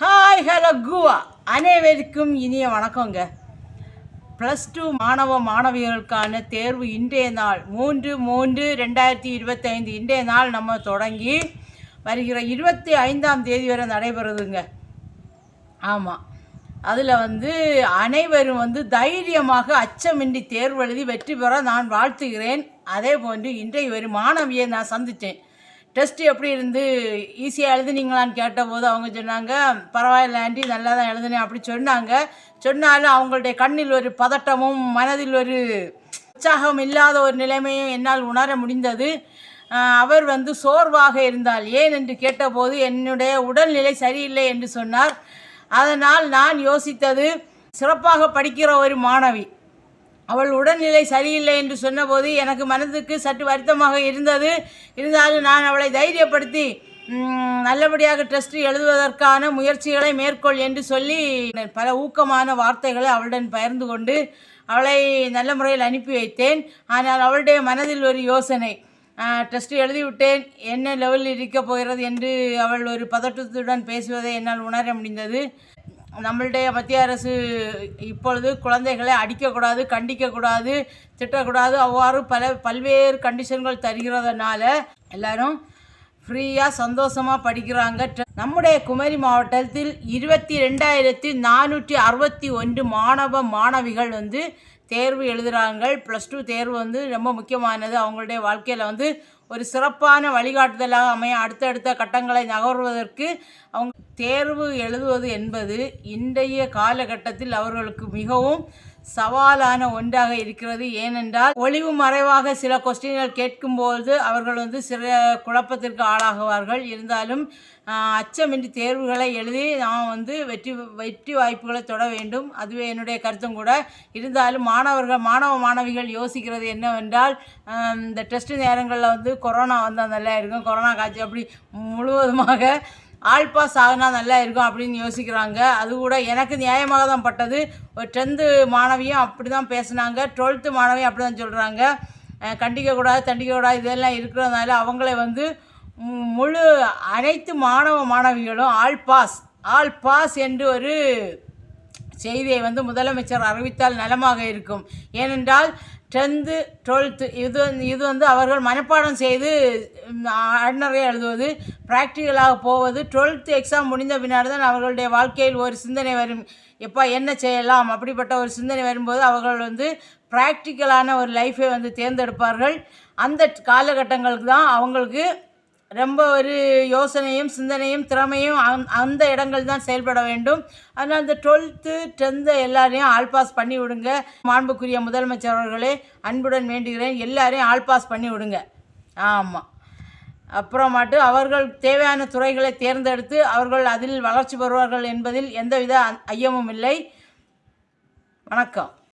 Hi hello குவா அனைவருக்கும் இனிய வணக்கங்க. ப்ளஸ் டூ மாணவ மாணவியர்களுக்கான தேர்வு இன்றைய நாள் மூன்று மூன்று ரெண்டாயிரத்தி இருபத்தைந்து இன்றைய நாள் நம்ம தொடங்கி வருகிற இருபத்தி ஐந்தாம் தேதி வரை நடைபெறுதுங்க. ஆமாம் அதில் வந்து அனைவரும் வந்து தைரியமாக அச்சமின்றி தேர்வு எழுதி வெற்றி பெற நான் வாழ்த்துகிறேன். அதே போன்று இன்றைய ஒரு மாணவியை நான் சந்தித்தேன். டெஸ்ட் எப்படி இருந்து ஈஸியாக எழுதுனீங்களான்னு கேட்டபோது அவங்க சொன்னாங்க பரவாயில்ல ஆண்டி நல்லா தான் எழுதுனேன் அப்படி சொன்னாங்க. சொன்னாலும் அவங்களுடைய கண்ணில் ஒரு பதட்டமும் மனதில் ஒரு உற்சாகம் இல்லாத ஒரு நிலைமையும் என்னால் உணர முடிந்தது. அவர் வந்து சோர்வாக இருந்தால் ஏன் என்று கேட்டபோது என்னுடைய உடல்நிலை சரியில்லை என்று சொன்னார். அதனால் நான் யோசித்தது சிறப்பாக படிக்கிற ஒரு மாணவி. அவள் உடல்நிலை சரியில்லை என்று சொன்னபோது எனக்கு மனதுக்கு சற்று வருத்தமாக இருந்தது. இருந்தாலும் நான் அவளை தைரியப்படுத்தி நல்லபடியாக டெஸ்ட் எழுதுவதற்கான முயற்சிகளை மேற்கொள் என்று சொல்லி பல ஊக்கமான வார்த்தைகளை அவளுடன் பகிர்ந்து கொண்டு அவளை நல்ல முறையில் அனுப்பி வைத்தேன். ஆனால் அவளுடைய மனதில் ஒரு யோசனை டெஸ்ட் எழுதிவிட்டேன். என்ன லெவலில் இருக்கப் போகிறது என்று அவள் ஒரு பதட்டத்துடன் பேசுவதை என்னால் உணர முடிந்தது. நம்மளுடைய மத்திய அரசு இப்பொழுது குழந்தைகளை அடிக்கக்கூடாது கண்டிக்கக்கூடாது திட்டக்கூடாது அவ்வாறு பல பல்வேறு கண்டிஷன்கள் தருகிறதுனால எல்லாரும் ஃப்ரீயாக சந்தோஷமாக படிக்கிறாங்க. நம்முடைய குமரி மாவட்டத்தில் இருபத்தி ரெண்டாயிரத்தி நானூற்றி அறுபத்தி ஒன்று மாணவ மாணவிகள் வந்து தேர்வு எழுதுகிறாங்க ப்ளஸ் டூ தேர்வு வந்து ரொம்ப முக்கியமானது. அவங்களுடைய வாழ்க்கையில் வந்து ஒரு சிறப்பான வழிகாட்டுதலாக அமைய அடுத்தடுத்த கட்டங்களை நகர்வதற்கு அவங்க தேர்வு எழுதுவது என்பது இன்றைய காலகட்டத்தில் அவர்களுக்கு மிகவும் சவாலான ஒன்றாக இருக்கிறது. ஏனென்றால் ஒளிவு மறைவாக சில கொஸ்டின்கள் கேட்கும்போது அவர்கள் வந்து சில குழப்பத்திற்கு ஆளாகுவார்கள். இருந்தாலும் அச்சமின்றி தேர்வுகளை எழுதி நாம் வந்து வெற்றி வெற்றி வாய்ப்புகளை தொட வேண்டும். அதுவே என்னுடைய கருத்தும் கூட. இருந்தாலும் மாணவர்கள் மாணவ மாணவிகள் யோசிக்கிறது என்னவென்றால் இந்த டெஸ்ட் நேரங்களில் வந்து கொரோனா வந்தால் நல்லா இருக்கும். கொரோனா காய்ச்சி அப்படி முழுவதுமாக ஆல் பாஸ் ஆகினா நல்லா இருக்கும் அப்படின்னு யோசிக்கிறாங்க. அது கூட எனக்கு நியாயமாக தான் பட்டது. ஒரு டென்த்து மாணவியும் அப்படி தான் பேசினாங்க. டுவெல்த்து மாணவியும் அப்படி தான் சொல்கிறாங்க கண்டிக்கக்கூடாது தண்டிக்கக்கூடாது இதெல்லாம் இருக்கிறதுனால அவங்களே வந்து மு- முழு அனைத்து மாணவ மாணவிகளும் ஆல் பாஸ் ஆல் பாஸ் என்று ஒரு செய்தியை வந்து முதலமைச்சர் அறிவித்தால் நலமாக இருக்கும். ஏனென்றால் டென்த்து டுவெல்த்து இது வந்து இது வந்து அவர்கள் மனப்பாடம் செய்து ஆர்டினரியாக எழுதுவது ப்ராக்டிக்கலாக போவது டுவெல்த்து எக்ஸாம் முடிந்த பின்னாடி தான் அவர்களுடைய வாழ்க்கையில் ஒரு சிந்தனை வரும். எப்பா என்ன செய்யலாம்? அப்படிப்பட்ட ஒரு சிந்தனை வரும்போது அவர்கள் வந்து ப்ராக்டிக்கலான ஒரு லைஃபை வந்து தேர்ந்தெடுப்பார்கள். அந்த காலகட்டங்களுக்கு தான் அவங்களுக்கு ரொம்ப ஒரு யோசனையும் சிந்தனையும் திறமையும் அந்த- அந்த இடங்கள் தான் செயல்பட வேண்டும். அதனால் இந்த டுவெல்த்து டென்த்து எல்லாரையும் ஆல் பாஸ் பண்ணி விடுங்க. மாண்புக்குரிய முதலமைச்சர் அவர்களே அன்புடன் வேண்டுகிறேன். எல்லாரையும் ஆல் பாஸ் பண்ணி விடுங்க. ஆமாம் அப்புறமாட்டு அவர்கள் தேவையான துறைகளை தேர்ந்தெடுத்து அவர்கள் அதில் வளர்ச்சி பெறுவார்கள் என்பதில் எந்தவித ஐயமும் இல்லை. வணக்கம்.